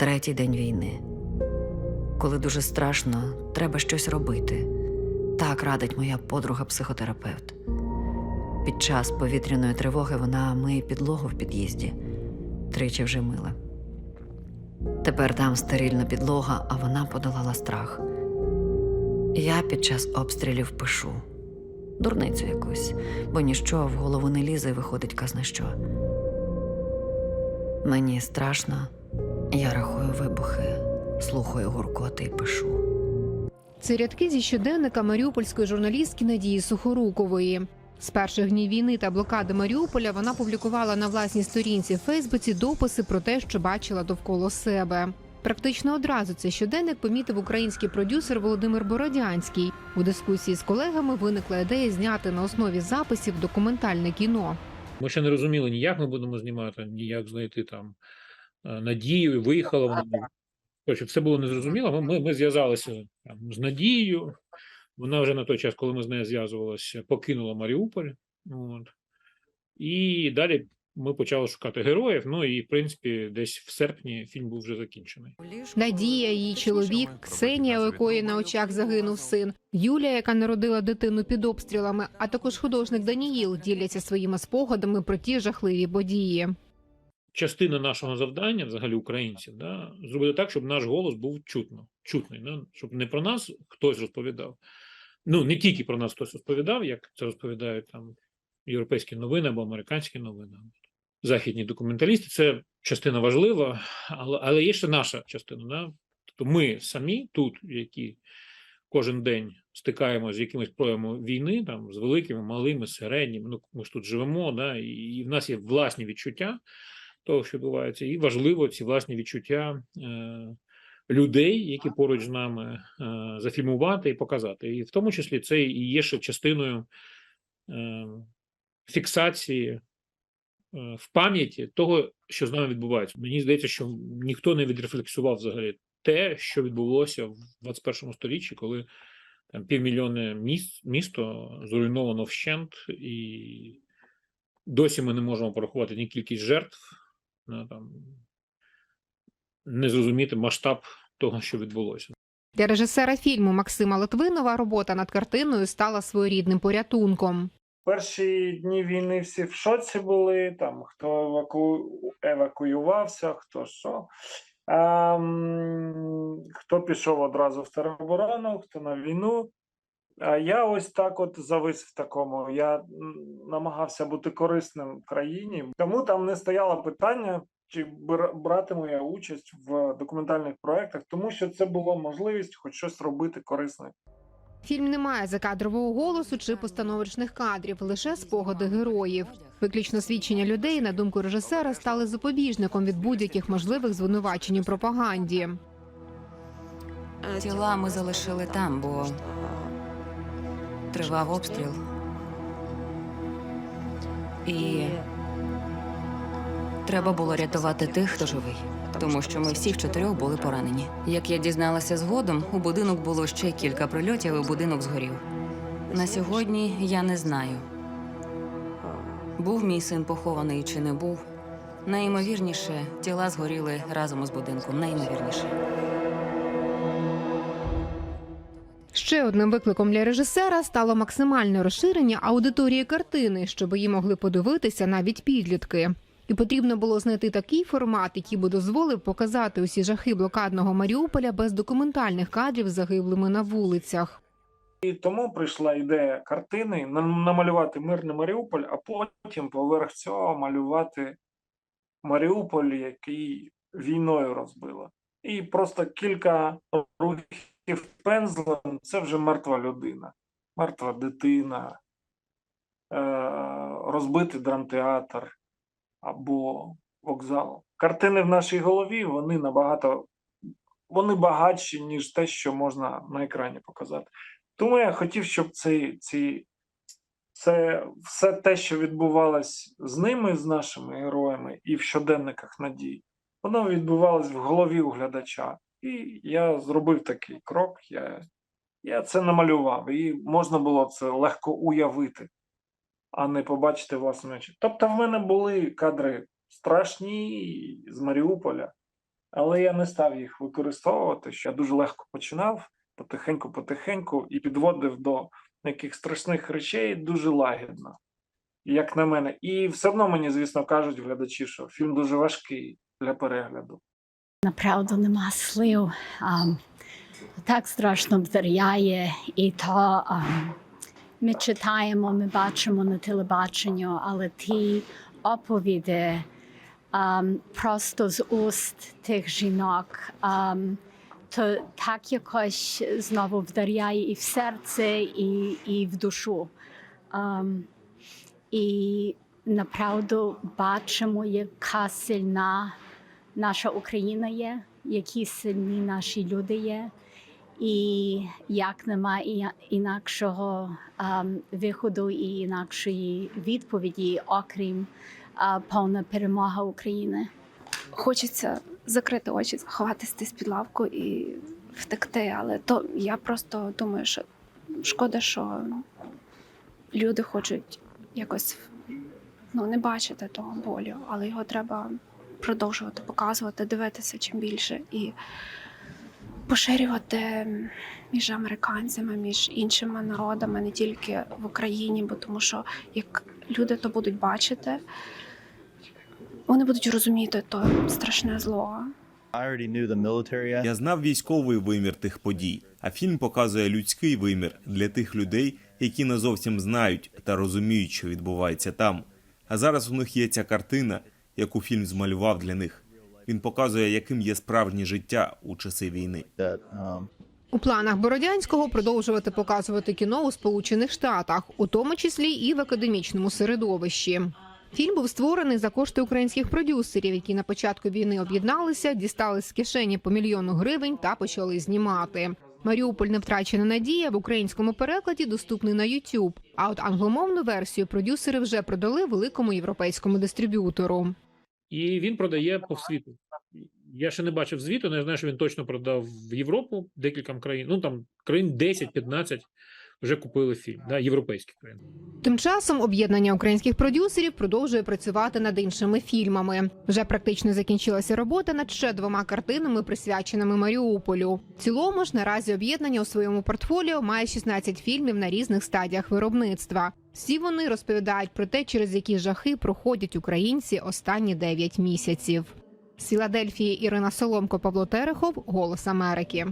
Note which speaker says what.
Speaker 1: Третій день війни. Коли дуже страшно, треба щось робити. Так радить моя подруга-психотерапевт. Під час повітряної тривоги вона миє підлогу в під'їзді. Тричі вже мила. Тепер там стерильна підлога, а вона подолала страх. Я під час обстрілів пишу дурницю якусь, бо ніщо в голову не лізе і виходить казна що. Мені страшно, я рахую вибухи, слухаю гуркоти і пишу.
Speaker 2: Це рядки зі щоденника маріупольської журналістки Надії Сухорукової. З перших днів війни та блокади Маріуполя вона публікувала на власній сторінці в Фейсбуці дописи про те, що бачила довкола себе. Практично одразу цей щоденник помітив український продюсер Володимир Бородянський. У дискусії з колегами виникла ідея зняти на основі записів документальне кіно.
Speaker 3: Ми ще не розуміли, ні як ми будемо знімати, ні як знайти там Надію, виїхала вона. Коротше, все було незрозуміло. Ми, ми, ми зв'язалися там, з Надією. Вона вже на той час, коли ми з нею зв'язувалися, покинула Маріуполь. От. І далі ми почали шукати героїв. Ну і в принципі, десь в серпні фільм був вже закінчений.
Speaker 2: Надія, її чоловік, Ксенія, у якої на очах загинув син, Юлія, яка народила дитину під обстрілами, а також художник Даніїл діляться своїми спогадами про ті жахливі події.
Speaker 3: Частина нашого завдання, взагалі українців, да, зробити так, щоб наш голос був чутно, чутний, да, щоб не про нас хтось розповідав. Ну, не тільки про нас хтось розповідав, як це розповідають там європейські новини або американські новини, західні документалісти. Це частина важлива, але, але є ще наша частина. Да? Тобто ми самі тут, які кожен день стикаємося з якимись проявами війни, там з великими, малими, середніми. Ну, ми ж тут живемо, да, і, в нас є власні відчуття того, що відбувається, і важливо ці власні відчуття е, людей, які поруч з нами, е, зафільмувати і показати. І в тому числі це і є ще частиною е, фіксації е, в пам'яті того, що з нами відбувається. Мені здається, що ніхто не відрефлексував взагалі те, що відбулося в 21 сторіччі, коли там півмільйони міст, місто зруйновано вщент, і досі ми не можемо порахувати ні кількість жертв, там, не зрозуміти масштаб того, що відбулося.
Speaker 2: Для режисера фільму Максима Литвинова робота над картиною стала своєрідним порятунком.
Speaker 4: Перші дні війни всі в шоці були, там хто еваку... евакуювався, хто що. Ем, хто пішов одразу в тероборону, хто на війну. А я ось так от завис в такому. Я намагався бути корисним країні, тому там не стояло питання, чи бра- братиму я участь в документальних проєктах, тому що це було можливість хоч щось робити корисне.
Speaker 2: Фільм не має закадрового голосу чи постановочних кадрів, лише спогади героїв. Виключно свідчення людей, на думку режисера, стали запобіжником від будь-яких можливих звинувачень у пропаганді.
Speaker 5: Тіла ми залишили там, бо тривав обстріл. І треба було рятувати тих, хто живий, тому що ми всі в чотирьох були поранені. Як я дізналася згодом, у будинок було ще кілька прильотів, і будинок згорів. На сьогодні я не знаю, був мій син похований чи не був. Найімовірніше, тіла згоріли разом із будинком. Найімовірніше.
Speaker 2: Ще одним викликом для режисера стало максимальне розширення аудиторії картини, щоб її могли подивитися навіть підлітки. І потрібно було знайти такий формат, який би дозволив показати усі жахи блокадного Маріуполя без документальних кадрів з загиблими на вулицях.
Speaker 4: І тому прийшла ідея картини намалювати мирний Маріуполь, а потім поверх цього малювати Маріуполь, який війною розбило. І просто кілька рухів пензлем це вже мертва людина, мертва дитина, е, розбитий драмтеатр або вокзал. Картини в нашій голові вони набагато вони багатші, ніж те, що можна на екрані показати. Тому я хотів, щоб ці, ці, це все те, що відбувалось з ними, з нашими героями, і в щоденниках надій, воно відбувалось в голові у глядача. І я зробив такий крок. Я, я це намалював, і можна було це легко уявити, а не побачити власними очі. Тобто, в мене були кадри страшні з Маріуполя, Але я не став їх використовувати, що я дуже легко починав потихеньку-потихеньку і підводив до яких страшних речей дуже лагідно, як на мене. І все одно мені, звісно, кажуть глядачі, що фільм дуже важкий для перегляду.
Speaker 6: Направду нема слів. Ам, так страшно вдаряє, і то ам, ми читаємо, ми бачимо на телебаченню, але ті оповіді ам, просто з уст тих жінок. Ам, то так якось знову вдаряє і в серце, і, і в душу. Ам, і направду бачимо, яка сильна наша Україна є, які сильні наші люди є, і як немає інакшого виходу і інакшої відповіді, окрім повна перемога України.
Speaker 7: хочеться закрити очі, заховатися десь під лавку і втекти. Але то я просто думаю, що шкода, що люди хочуть якось ну, не бачити того болю, але його треба продовжувати показувати, дивитися чим більше і поширювати між американцями, між іншими народами, не тільки в Україні, бо тому що як люди то будуть бачити, вони будуть розуміти то страшне зло.
Speaker 8: Я знав військовий вимір тих подій, а фільм показує людський вимір для тих людей, які не зовсім знають та розуміють, що відбувається там. А зараз у них є ця картина, яку фільм змалював для них. Він показує, яким є справжнє життя у часи війни.
Speaker 9: um,
Speaker 2: У планах Бородянського продовжувати показувати кіно у Сполучених Штатах, у тому числі і в академічному середовищі. Фільм був створений за кошти українських продюсерів, які на початку війни об'єдналися, дістали з кишені по мільйону гривень та почали знімати. Маріуполь не втрачена надія в українському перекладі доступний на YouTube, А от англомовну версію продюсери вже продали великому європейському дистриб'ютору.
Speaker 3: І він продає по світу. Я ще не бачив звіту, але я знаю, що він точно продав в Європу декілька країн. Ну там країн 10-15 вже купили фільм, да, європейські країни.
Speaker 2: Тим часом об'єднання українських продюсерів продовжує працювати над іншими фільмами. Вже практично закінчилася робота над ще двома картинами, присвяченими Маріуполю. В цілому ж наразі об'єднання у своєму портфоліо має 16 фільмів на різних стадіях виробництва. Всі вони розповідають про те, через які жахи проходять українці останні 9 місяців. З Філадельфії Ірина Соломко, Павло Терехов, Голос Америки.